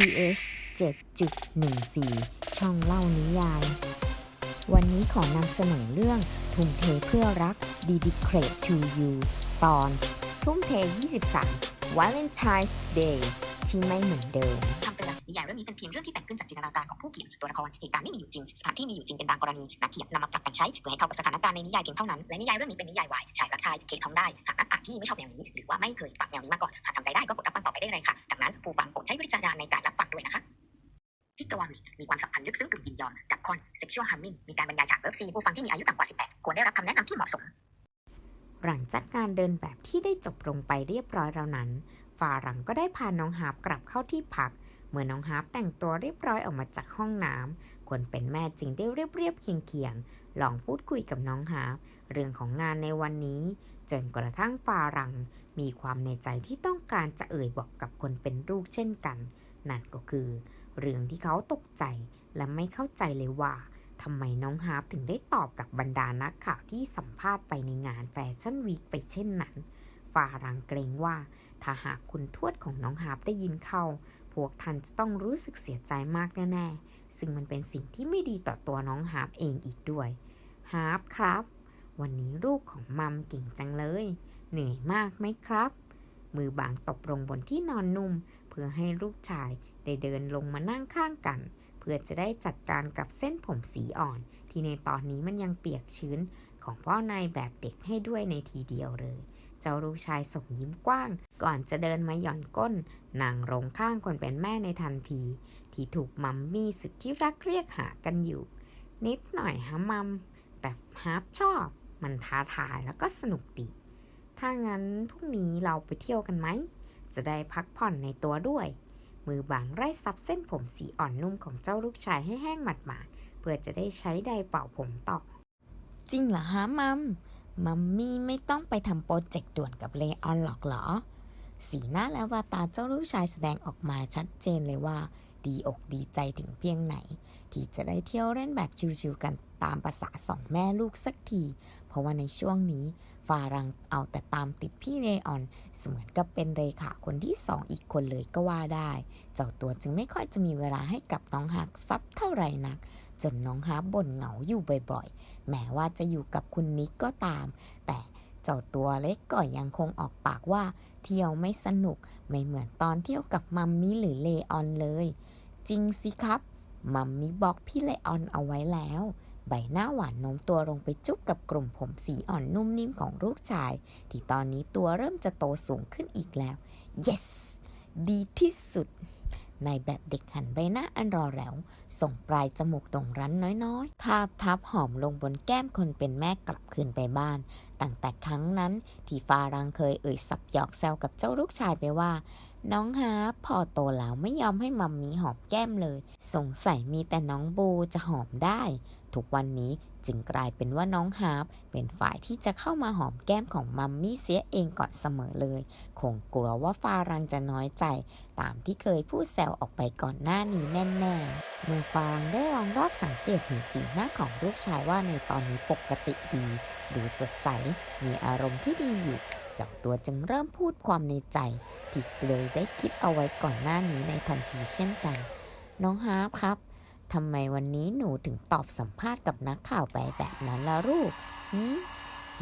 pH 7.14 ช่องเล่านิยาย วันนี้ขอนำเสนอเรื่องทุ่มเทเพื่อรัก Dedicate to You ตอน ทุ่มเท 23 Valentine's Day ที่ไม่เหมือนเดิม นิยายเรื่องนี้เป็นเพียงเรื่องที่แต่งขึ้นจากจินตนาการของผู้เขียนตัวละครเหตุการณ์ไม่มีอยู่จริงสถานที่มีอยู่จริงเป็นบางกรณีนักเขียนนำมาปรับแต่งใช้เพื่อให้เข้ากับสถานการณ์ในนิยายเพียงเท่านั้นและนิยายเรื่องนี้เป็นนิยายวายชายรักชายเคท้องได้หากนักอ่านที่ไม่ชอบแนวนี้ หรือว่าไม่เคยฟังแนวนี้มาก่อนหากทำใจได้ก็กดรับฟังต่อไปได้เลยค่ะดังนั้นผู้ฟังโปรดใช้วิจารณญาณในการรับฟังด้วยนะคะพิกวามีมีความสัมพันธ์ลึกซึ้งกึ่งยินยอมกับคอน sexual harming มีการบรรยายฉากเลิฟซีนผู้ฟังที่มีอายุต่ำกว่า 18 ควรได้รับคำแนะนำที่เหมาะสม หลังจากการเดินแบบที่ได้จบลงไปเรียบร้อยแล้วนั้นฟารังก็ได้พาน้องฮาร์กลับเข้าที่พัก มื่อน้องฮาร์ปแต่งตัวเรียบร้อยออกมาจากห้องน้ำคนเป็นแม่จึงได้เรียบเรียบๆเคียงเคียงๆลองพูดคุยกับน้องฮาร์ปเรื่องของงานในวันนี้ จนกระทั่งฟารัง มีความในใจที่ต้องการจะเอ่ยบอกกับคนเป็นลูกเช่นกัน นั่นก็คือ เรื่องที่เขาตกใจและไม่เข้าใจเลยว่าทำไมน้องฮาร์ปถึงได้ตอบกับบรรดานักข่าวที่สัมภาษณ์ไปในงานแฟชั่นวีคไปเช่นนั้น ฟารังเกรงว่า ถ้าหากคุณทวดของน้องฮาร์ปได้ยินเข้า พวกท่านจะต้องรู้สึกเสียใจมากแน่ๆ ซึ่งมันเป็นสิ่งที่ไม่ดีต่อตัวน้องฮาร์ปเองอีกด้วยฮาร์ปครับ วันนี้ลูกของมัมเก่งจังเลย เหนื่อยมากไหมครับ มือบางตบลงบนที่นอนนุ่ม เพื่อให้ลูกชายได้เดินลงมานั่งข้างกัน เพื่อจะได้จัดการกับเส้นผมสีอ่อน ที่ในตอนนี้มันยังเปียกชื้นของพ่อนายแบบเด็กให้ด้วยในทีเดียวเลย จ้าลูกชายส่งยิ้มกว้าง ก่อนจะเดินมาหย่อนก้นนั่งลงข้างคนเป็นแม่ในทันที ที่ถูกมัมมี่สุดที่รักเรียกหากันอยู่ นิดหน่อยฮะมัม แต่ฮาร์ปชอบ มันท้าทายแล้วก็สนุกดี ถ้างั้นพรุ่งนี้เราไปเที่ยวกันไหม จะได้พักผ่อนในตัวด้วย มือบางไร่ซับเส้นผมสีอ่อนนุ่มของเจ้าลูกชายให้แห้งหมาดๆเพื่อจะได้ใช้ไดเป่าผมต่อ จริงเหรอฮะมัม มัมมี่ไม่ต้องไปทำโปรเจกต์ด่วนกับเลออนหรอกเหรอ สีหน้าและแววตาเจ้าลูกชายแสดงออกมาชัดเจนเลยว่า ดีอกดีใจถึงเพียงไหน ที่จะได้เที่ยวเล่นแบบชิวๆกันตามภาษาสองแม่ลูกสักที เพราะว่าในช่วงนี้ฟารังเอาแต่ตามติดพี่เลออน เสมือนกับเป็นเลขาคนที่สองอีกคนเลยก็ว่าได้ เจ้าตัวจึงไม่ค่อยจะมีเวลาให้กับน้องฮักซับเท่าไหร่นัก จนน้องฮักบ่นเหงาอยู่บ่อยๆ แม้ว่าจะอยู่กับคุณนิกก็ตาม แต่เจ้าตัวเล็กก็ยังคงออกปากว่า เที่ยวไม่สนุกไม่เหมือนตอนเที่ยวกับมัมมี่หรือเลออนเลย จริงสิครับ มัมมี่บอกพี่เลออนเอาไว้แล้ว ใบหน้าหวานโน้มตัวลงไปจุ๊บกับกลุ่มผมสีอ่อนนุ่มนิ่มของลูกชาย ที่ตอนนี้ตัวเริ่มจะโตสูงขึ้นอีกแล้ว yes ดีที่สุด นายแบบเด็กหันใบหน้าอันรอแหลวส่งปลายจมูกด่งรั้นน้อยๆ ทาบทับหอมลงบนแก้มคนเป็นแม่กลับคืนไปบ้าน ตั้งแต่ครั้งนั้นที่ฟารังเคยเอ่ยสับหยอกแซวกับเจ้าลูกชายไปว่า น้องฮาร์พอโตแล้วไม่ยอมให้มัมมี่หอมแก้มเลย สงสัยมีแต่น้องบูจะหอมได้ ทุกวันนี้ จึงกลายเป็นว่าน้องฮาร์ปเป็นฝ่ายที่จะเข้ามาหอมแก้มของมัมมี่เสียเองก่อนเสมอเลย คงกลัวว่าฟารังจะน้อยใจ ตามที่เคยพูดแซวออกไปก่อนหน้านี้แน่ๆเมื่อฟางได้ลองรอบสังเกตเห็นสีหน้าของลูกชายว่าในตอนนี้ปกติดี ดูสดใส มีอารมณ์ที่ดีอยู่เจ้าตัวจึงเริ่มพูดความในใจที่เลยได้คิดเอาไว้ก่อนหน้านี้ในทันทีเช่นกัน น้องฮาร์ปครับ ทำไมวันนี้หนูถึงตอบสัมภาษณ์กับนักข่าวไปแบบนั้นล่ะลูกหืม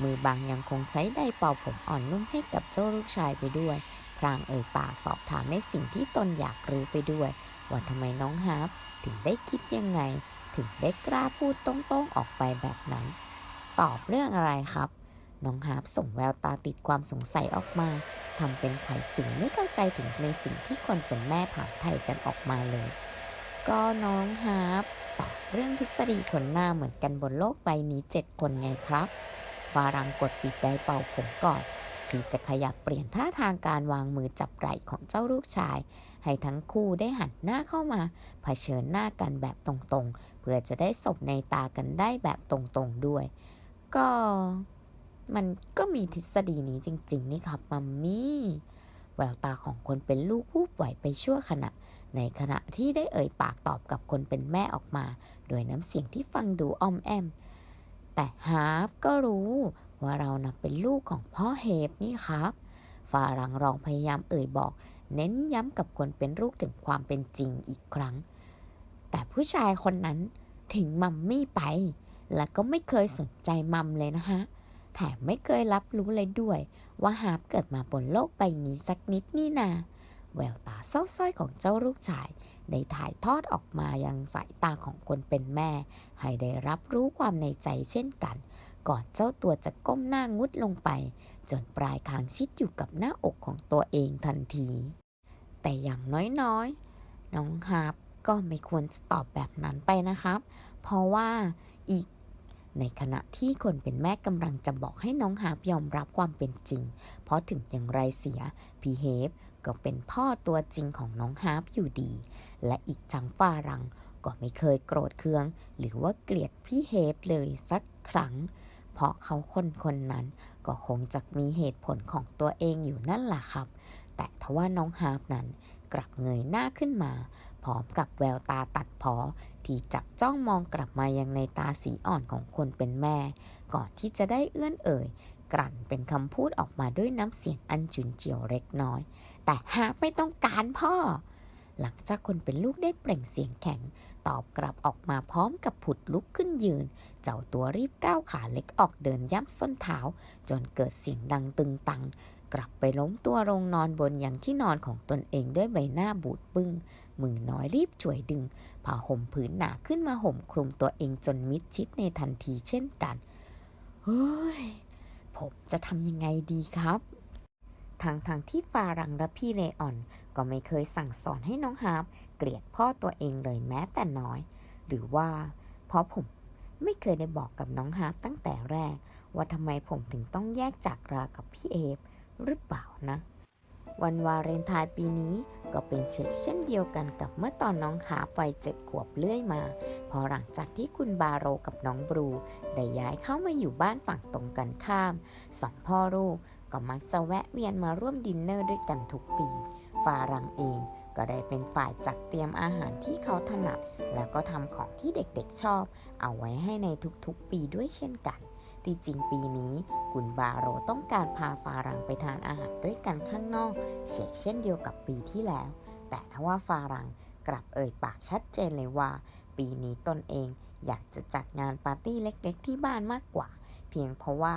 มือบางยังคงใช้ไดร์เป่าผมอ่อนนุ่มให้กับเจ้าลูกชายไปด้วยพลางเอ่ยปากสอบถามในสิ่งที่ตนอยากรู้ไปด้วย ว่าทำไมน้องฮาร์ปถึงได้คิดยังไง ถึงได้กล้าพูดตรงๆออกไปแบบนั้น ตอบเรื่องอะไรครับ น้องฮาร์ปส่งแววตาติดความสงสัยออกมาทำเป็นไขสูงไม่เข้าใจถึงในสิ่งที่คนเป็นแม่ถามไทยกันออกมาเลย ก็น้องฮาร์ปตอบเรื่องทฤษฎีขนหน้าเหมือนกันบนโลกใบนี้เจ็ดคนไงครับฟารังกดปิดไดร์เป่าผมก่อน ที่จะขยับเปลี่ยนท่าทางการวางมือจับไหล่ของเจ้าลูกชาย ให้ทั้งคู่ได้หันหน้าเข้ามาเผชิญหน้ากันแบบตรงๆ เพื่อจะได้สบในตากันได้แบบตรงๆด้วย ก็มันก็มีทฤษฎีนี้จริง ๆ นี่ครับมัมมี่ แววตาของคนเป็นลูกผู้ไหวไปชั่วขณะ ในขณะที่ได้เอ่ยปากตอบกับคนเป็นแม่ออกมา โดยน้ำเสียงที่ฟังดูอ้อมแอม แต่ฮาร์ปก็รู้ว่าเรานับเป็นลูกของพ่อเฮฟนี่ครับฟารังรองพยายามเอ่ยบอก เน้นย้ำกับคนเป็นลูกถึงความเป็นจริงอีกครั้ง แต่ผู้ชายคนนั้นทิ้งมัมมี่ไป และก็ไม่เคยสนใจมัมเลยนะคะแถมไม่เคยรับรู้เลยด้วย ว่าฮาร์ปเกิดมาบนโลกใบนี้สักนิดนี่นา แววตาเศร้าสร้อยของเจ้าลูกชาย ได้ถ่ายทอดออกมายังสายตาของคนเป็นแม่ ให้ได้รับรู้ความในใจเช่นกัน ก่อนเจ้าตัวจะก้มหน้างุดลงไป จนปลายคางชิดอยู่กับหน้าอกของตัวเองทันที แต่อย่างน้อยๆ น้องฮาร์ปก็ไม่ควรจะตอบแบบนั้นไปนะครับ เพราะว่าอีกในขณะที่คนเป็นแม่กำลังจะบอกให้น้องฮาร์ยอมรับความเป็นจริง เพราะถึงอย่างไรเสีย พีเฮฟ ก็เป็นพ่อตัวจริงของน้องฮาร์ปอยู่ดี และอีกทั้งฟารังก็ไม่เคยโกรธเคือง หรือว่าเกลียดพี่เฮฟเลยสักครั้ง เพราะเขาคนคนนั้นก็คงจะมีเหตุผลของตัวเองอยู่นั่นแหละครับ แต่ทว่าน้องฮาร์ปนั้นกลับเงยหน้าขึ้นมา พร้อมกับแววตาตัดพอที่จับจ้องมองกลับมายังในตาสีอ่อนของคนเป็นแม่ ก่อนที่จะได้เอื้อนเอ่ย กลั่นเป็นคำพูดออกมาด้วยน้ำเสียงอันจุนเจียวเล็กน้อย แต่ฮาไม่ต้องการพ่อ หลังจากคนเป็นลูกได้เปล่งเสียงแข็ง ตอบกลับออกมาพร้อมกับผุดลุกขึ้นยืน เจ้าตัวรีบก้าวขาเล็กออกเดินย่ำส้นเท้า จนเกิดเสียงดังตึงตัง กลับไปล้มตัวลงนอนบนอย่างที่นอนของตนเองด้วยใบหน้าบูดปึ้งมือน้อยรีบช่วยดึงผ้าห่มผืนหนาขึ้นมาห่มคลุมตัวเองจนมิดชิดในทันทีเช่นกัน เฮ้ย ผมจะทำยังไงดีครับทางทางที่ฟารังและพี่เลออน ก็ไม่เคยสั่งสอนให้น้องฮาร์ปเกลียดพ่อตัวเองเลยแม้แต่น้อย หรือว่า เพราะผมไม่เคยได้บอกกับน้องฮาร์ปตั้งแต่แรก ว่าทำไมผมถึงต้องแยกจากรากับพี่เอฟหรือเปล่านะ วันวาเลนไทน์ปีนี้ก็เป็นเช็คเช่นเดียวกันกับเมื่อตอนน้องฮาร์ปวัยเจ็ดขวบเลื่อยมา พอหลังจากที่คุณบาโรกับน้องบรูได้ย้ายเข้ามาอยู่บ้านฝั่งตรงกันข้ามสองพ่อลูกก็มักจะแวะเวียนมาร่วมดินเนอร์ด้วยกันทุกปีฟารังเองก็ได้เป็นฝ่ายจัดเตรียมอาหารที่เขาถนัด แล้วก็ทำของที่เด็กๆชอบ เอาไว้ให้ในทุกๆปีด้วยเช่นกัน ที่จริงปีนี้คุณบาโรต้องการพาฟารังไปทานอาหารด้วยกันข้างนอกเชกเช่นเดียวกับปีที่แล้ว แต่ทว่าฟารังกลับเอ่ยปากชัดเจนเลยว่า ปีนี้ตนเองอยากจะจัดงานปาร์ตี้เล็กๆ ที่บ้านมากกว่า เพียงเพราะว่า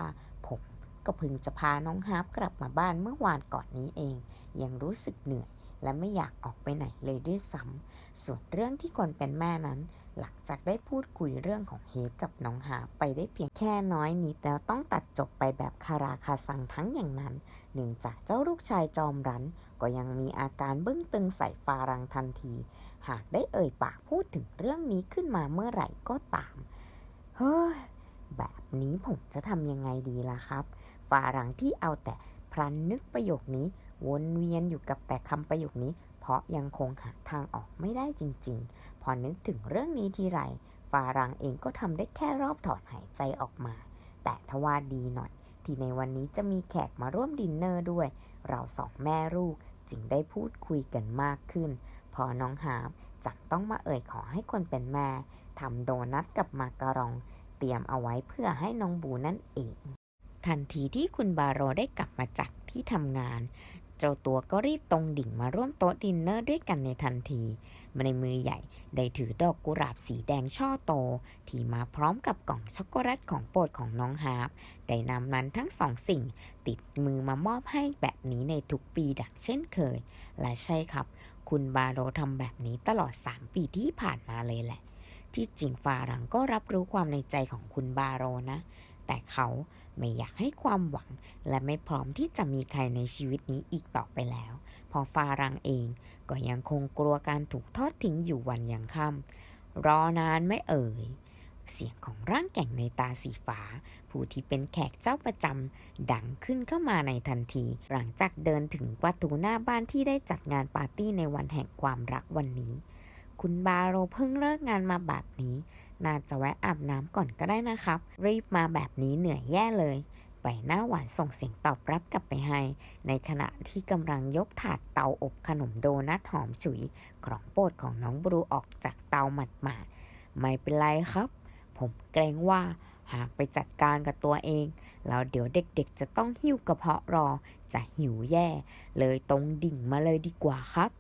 ผมก็เพิ่งจะพาน้องฮาร์ปกลับมาบ้านเมื่อวานก่อนนี้เอง ยังรู้สึกเหนื่อยและไม่อยากออกไปไหนเลยด้วยซ้ำส่วนเรื่องที่คนเป็นแม่นั้น หลังจากได้พูดคุยเรื่องของเฮฟกับน้องฮาไปได้เพียงแค่น้อยนิดแล้วต้องตัดจบไปแบบคาราคาซังทั้งอย่างนั้น เนื่องจากเจ้าลูกชายจอมรัน ก็ยังมีอาการบึ้งตึงใส่ฟารังทันที หากได้เอ่ยปากพูดถึงเรื่องนี้ขึ้นมาเมื่อไหร่ก็ตาม เฮ้ย แบบนี้ผมจะทำยังไงดีล่ะครับ ฟารังที่เอาแต่พลันนึกประโยคนี้ วนเวียนอยู่กับแต่คำประโยคนี้เพราะยังคงหาทางออกไม่ได้จริง ๆ อนึกถึงเรื่องนี้ทีไรฟารังเองก็ทำได้แค่รอบถอนหายใจออกมา แต่ทว่าดีหน่อย ที่ในวันนี้จะมีแขกมาร่วมดินเนอร์ด้วย เราสองแม่ลูกจึงได้พูดคุยกันมากขึ้น พอน้องฮาร์ปจำต้องมาเอ่ยขอให้คนเป็นแม่ทำโดนัทกับมาการอง เตรียมเอาไว้เพื่อให้น้องบูนั่นเอง ทันทีที่คุณบาโรได้กลับมาจากที่ทำงาน เจ้าตัวก็รีบตรงดิ่งมาร่วมโต๊ะดินเนอร์ด้วยกันในทันที ในมือใหญ่ ได้ถือดอกกุหลาบสีแดงช่อโต ที่มาพร้อมกับกล่องช็อกโกแลตของโปรดของน้องฮาร์ปได้นำนั้นทั้งสองสิ่ง ติดมือมามอบให้แบบนี้ในทุกปีดังเช่นเคย และใช่ครับ คุณบาโรทำแบบนี้ตลอด 3 ปีที่ผ่านมาเลยแหละ ที่จริงฟารังก็รับรู้ความในใจของคุณบาโรนะ แต่เขาไม่อยากให้ความหวัง และไม่พร้อมที่จะมีใครในชีวิตนี้อีกต่อไปแล้ว พอฟารังเองก็ยังคงกลัวการถูกทอดทิ้งอยู่วันยังค่ำรอนานไม่เอ่ย เสียงของร่างแก่งในตาสีฟ้า ผู้ที่เป็นแขกเจ้าประจำดังขึ้นเข้ามาในทันที หลังจากเดินถึงประตูหน้าบ้านที่ได้จัดงานปาร์ตี้ในวันแห่งความรักวันนี้ คุณบาโรเพิ่งเลิกงานมาแบบนี้ น่าจะแวะอาบน้ำก่อนก็ได้นะครับ รีบมาแบบนี้เหนื่อยแย่เลยใบหน้าหวานส่งเสียงตอบรับกลับไปให้ ในขณะที่กำลังยกถาดเตาอบขนมโดนัทหอมฉุยของโปรดของน้องบรูออกจากเตาหมาดๆไม่เป็นไรครับ ผมเกรงว่าหากไปจัดการกับตัวเอง แล้วเดี๋ยวเด็กๆ จะต้องหิ้วกระเพาะรอ จะหิวแย่ เลยตรงดิ่งมาเลยดีกว่าครับ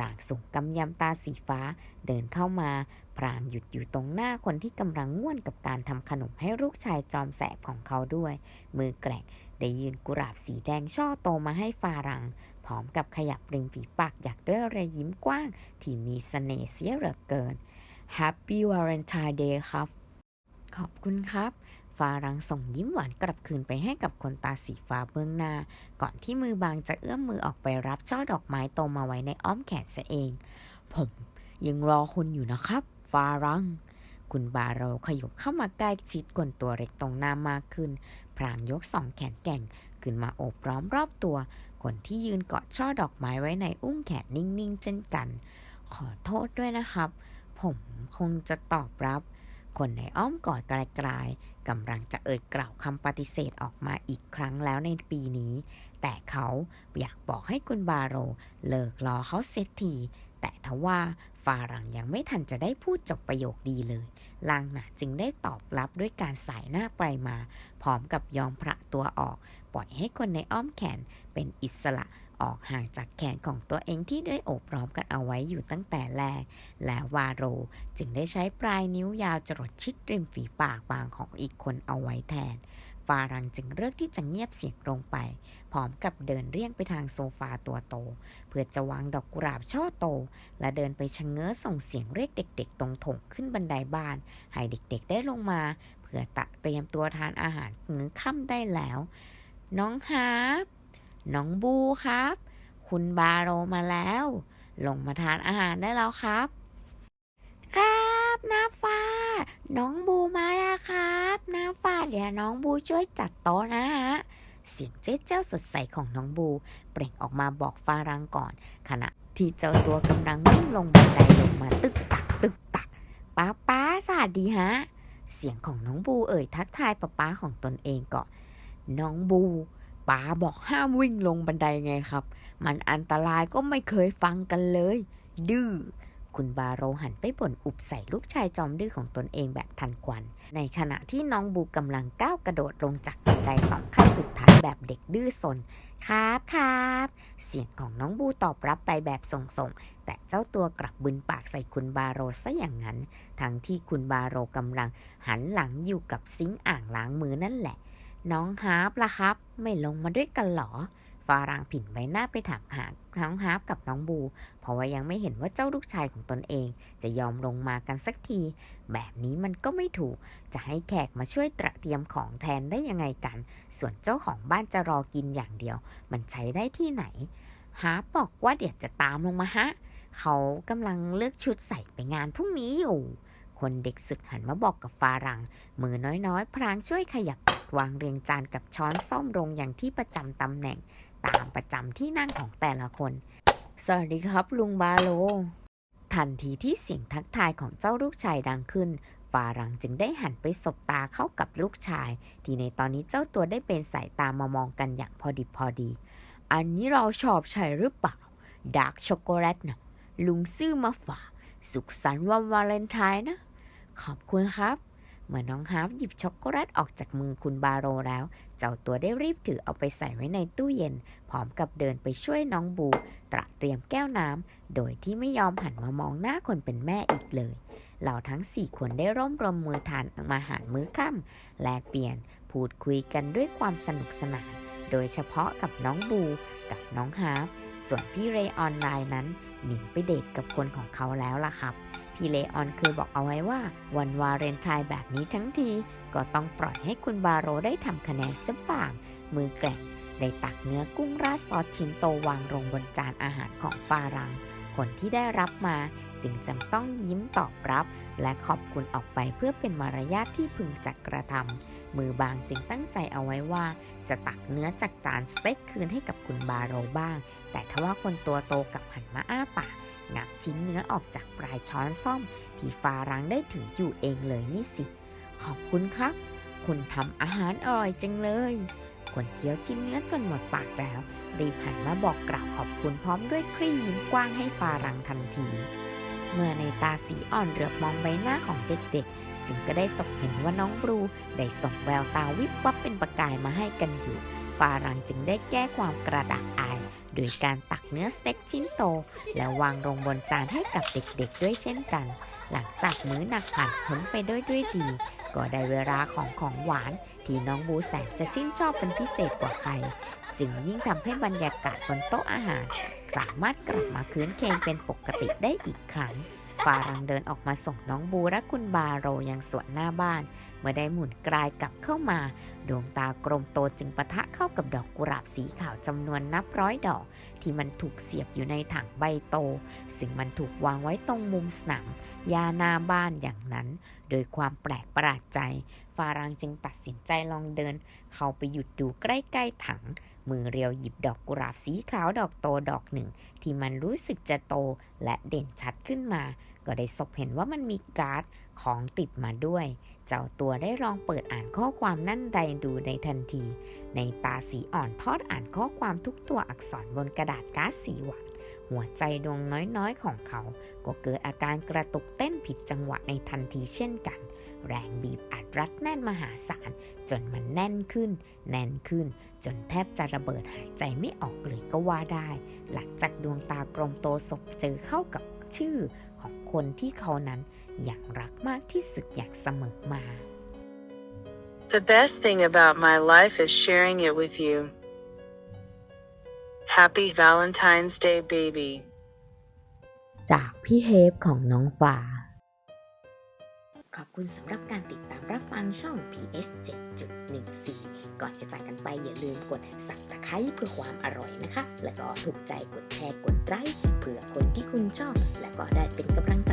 ร่างสูงกำยำตาสีฟ้า เดินเข้ามา พรางหยุดอยู่ตรงหน้าคนที่กำลังง่วนกับการทำขนมให้ลูกชายจอมแสบของเขาด้วย มือแกร่งได้ยืนกุหลาบสีแดงช่อโตมาให้ฟารัง พร้อมกับขยับริมฝีปากอยากด้วยรอยยิ้มกว้าง ที่มีเสน่ห์เสียเหลือเกิน Happy Valentine Day ครับ ขอบคุณครับ ฟารังส่งยิ้มหวานกลับคืนไปให้กับคนตาสีฟ้าเบื้องหน้า ก่อนที่มือบางจะเอื้อมมือออกไปรับช่อดอกไม้โตมาไว้ในอ้อมแขนเสียเอง ผมยังรอคุณอยู่นะครับ ฟารัง คุณบาโรขยบเข้ามาใกล้ชิดกวนตัวเล็กตรงหน้ามากขึ้น พรางยกสองแขนแก่งขึ้นมาโอบล้อมรอบตัว คนที่ยืนเกาะช่อดอกไม้ไว้ในอุ้งแขนนิ่งๆ เช่นกัน ขอโทษด้วยนะครับ ผมคงจะตอบรับ คนในอ้อมกอดไกลๆ กำลังจะเอ่ยกล่าวคำปฏิเสธออกมาอีกครั้งแล้วในปีนี้ แต่เขาอยากบอกให้คุณบาโรเลิกรอเขาเสียทีแต่ทว่าฟารังยังไม่ทันจะได้พูดจบประโยคดีเลย ลางหนาจึงได้ตอบรับด้วยการสายหน้าไปมา พร้อมกับยอมพระตัวออก ปล่อยให้คนในอ้อมแขนเป็นอิสระ ออกห่างจากแขนของตัวเองที่ได้โอบล้อมกันเอาไว้อยู่ตั้งแต่แรก และวาโรจึงได้ใช้ปลายนิ้วยาวจรดชิดริมฝีปากบางของอีกคนเอาไว้แทนฟารังจึงเลือกที่จะเงียบเสียงลงไป พร้อมกับเดินเรียงไปทางโซฟาตัวโต เพื่อจะวางดอกกุหลาบช่อโต และเดินไปชะเง้อส่งเสียงเรียกเด็ก ๆ ตรงถงขึ้นบันไดบ้าน ให้เด็กๆได้ลงมา เพื่อตะเตรียมตัวทานอาหารมื้อค่ำได้แล้ว น้องฮาร์ น้องบูครับ คุณบาโรมาแล้ว ลงมาทานอาหารได้แล้วครับ ครับนาฟ้า น้องบูมาแล้วครับนาฟ้าเดี๋ยวน้องบูช่วยจัดโต๊ะนะฮะเสียงเจ๊เจ้าสดใสของน้องบู เปล่งออกมาบอกฟารังก่อน ขณะที่เจ้าตัวกำลังวิ่งลงบันไดลงมาตึกตักตึกตักป้าป้าสวัสดีฮะ เสียงของน้องบูเอ่ยทักทายป้าป้าของตนเองก่อน น้องบู ป้าบอกห้ามวิ่งลงบันไดไงครับ มันอันตรายก็ไม่เคยฟังกันเลย ดื้อคุณบาโรหันไปบ่นอุบใส่ลูกชายจอมดื้อของตนเองแบบทันควัน ในขณะที่น้องบูกำลังก้าวกระโดดลงจากบันไดสองขั้นสุดท้ายแบบเด็กดื้อสน ครับครับ เสียงของน้องบูตอบรับไปแบบส่งๆ แต่เจ้าตัวกลับบึนปากใส่คุณบาโรซะอย่างนั้น ทั้งที่คุณบาโรกำลังหันหลังอยู่กับซิงอ่างล้างมือนั่นแหละ น้องฮาร์ปล่ะครับ ไม่ลงมาด้วยกันหรอฟารางผินใบหน้าไปถามหาน้องฮาร์ปกับน้องบู เพราะว่ายังไม่เห็นว่าเจ้าลูกชายของตนเอง จะยอมลงมากันสักที แบบนี้มันก็ไม่ถูก จะให้แขกมาช่วยตระเตรียมของแทนได้ยังไงกัน ส่วนเจ้าของบ้านจะรอกินอย่างเดียว มันใช้ได้ที่ไหน ฮาร์ปบอกว่าเดี๋ยวจะตามลงมาฮะ เขากำลังเลือกชุดใส่ไปงานพรุ่งนี้อยู่ คนเด็กสุดหันมาบอกกับฟารัง มือน้อยๆ พรางช่วยขยับ วางเรียงจานกับช้อนซ่อมลงอย่างที่ประจำตำแหน่ง ตามประจำที่นั่งของแต่ละคน สวัสดีครับลุงบาโล ทันทีที่เสียงทักทายของเจ้าลูกชายดังขึ้นฟารังจึงได้หันไปสบตาเข้ากับลูกชาย ที่ในตอนนี้เจ้าตัวได้เป็นสายตามามองกันอย่างพอดิบพอดี อันนี้เราชอบใช่หรือเปล่า ดาร์กช็อกโกแลตนะลุงซื้อมาฝาก สุขสันต์วันวาเลนไทน์นะ ขอบคุณครับ เมื่อน้องฮาร์ฟหยิบช็อกโกแลตออกจากมือคุณบาโรแล้ว เจ้าตัวได้รีบถือเอาไปใส่ไว้ในตู้เย็น พร้อมกับเดินไปช่วยน้องบู ตระเตรียมแก้วน้ำ โดยที่ไม่ยอมหันมามองหน้าคนเป็นแม่อีกเลยเราทั้งสี่คนได้ร่วมรวมมือทานอาหารมื้อค่ำแลกเปลี่ยนพูดคุยกันด้วยความสนุกสนาน โดยเฉพาะกับน้องบู กับน้องฮาร์ฟส่วนพี่เรย์ออนไลน์นั้นหนีไปเดทกับคนของเขาแล้วล่ะครับ พี่เลออนเคยบอกเอาไว้ว่า วันวาเลนไทน์แบบนี้ทั้งที ก็ต้องปล่อยให้คุณบาโรได้ทำคะแนนสักบ้าง มือแกร่งได้ตักเนื้อกุ้งราดซอสชิ้นโตวางลงบนจานอาหารของฟารัง คนที่ได้รับมาจึงจำต้องยิ้มตอบรับ และขอบคุณออกไปเพื่อเป็นมารยาทที่พึงจักกระทำมือบางจึงตั้งใจเอาไว้ว่า จะตักเนื้อจากจานสเต็กคืนให้กับคุณบาโรบ้าง แต่ทว่าคนตัวโตกลับหันมาอ้าปาก งับชิ้นเนื้อออกจากปลายช้อนซ่อม ที่ฟารังได้ถืออยู่เองเลยนี่สิ ขอบคุณครับ คุณทำอาหารอร่อยจังเลยคนเคี้ยวชิ้นเนื้อจนหมดปากแล้ว รีบหันมาบอกกล่าวขอบคุณพร้อมด้วยคลี่ยิ้มกว้างให้ฟารังทันที เมื่อในตาสีอ่อนเหลือบมองใบหน้าของเด็กๆซึ่งก็ได้สบเห็นว่าน้องบรูได้ส่งแววตาวิบวับเป็นประกายมาให้กันอยู่ ฟารังจึงได้แก้ความกระดากอา โดยการตักเนื้อสเต็กชิ้นโต แล้ววางลงบนจานให้กับเด็กๆด้วยเช่นกัน หลังจากมื้อหนักผ่านพ้นไปด้วยด้วยดี ก็ได้เวลาของของหวานที่น้องบูแสนจะชื่นชอบเป็นพิเศษกว่าใคร จึงยิ่งทำให้บรรยากาศบนโต๊ะอาหาร สามารถกลับมาคืนเคงเป็นปกติได้อีกครั้ง ฟารังเดินออกมาส่งน้องบูและคุณบาโรยังสวนหน้าบ้าน เมื่อได้หมุนกลายกลับเข้ามา ดวงตากลมโตจึงปะทะเข้ากับดอกกุหลาบสีขาวจำนวนนับร้อยดอก ที่มันถูกเสียบอยู่ในถังใบโต ซึ่งมันถูกวางไว้ตรงมุมสนามยาหน้าบ้านอย่างนั้น โดยความแปลกประหลาดใจ ฟารังจึงตัดสินใจลองเดิน เข้าไปหยุดดูใกล้ๆถัง มือเรียวหยิบดอกกุหลาบสีขาวดอกโตดอกหนึ่ง ที่มันรู้สึกจะโตและเด่นชัดขึ้นมา ก็ได้สบเห็นว่ามันมีการ์ดของติดมาด้วย เจ้าตัวได้ลองเปิดอ่านข้อความนั่นใดดูในทันที ในตาสีอ่อนทอดอ่านข้อความทุกตัวอักษรบนกระดาษการ์ดสีหวานหัวใจดวงน้อยๆของเขา ก็เกิดอาการกระตุกเต้นผิดจังหวะในทันทีเช่นกัน แรงบีบอัดรัดแน่นมหาศาล จนมันแน่นขึ้น แน่นขึ้น จนแทบจะระเบิดหายใจไม่ออกเลยก็ว่าได้ หลังจากดวงตากลมโตศพเจอเข้ากับชื่อของคนที่เขานั้นอยากรักมากที่สุดอย่างเสมอมา The best thing about my life is sharing it with you. Happy Valentine's Day, baby. จากพี่เฮฟของน้องฟ้า ขอบคุณสำหรับการติดตามรับฟังช่อง PS 7.14 ก่อนจะจากกันไปอย่าลืมกด subscribe เพื่อความอร่อยนะคะ แล้วก็ถูกใจกดแชร์กดไลค์เพื่อคนที่คุณชอบ และก็ได้เป็นกำลังใจ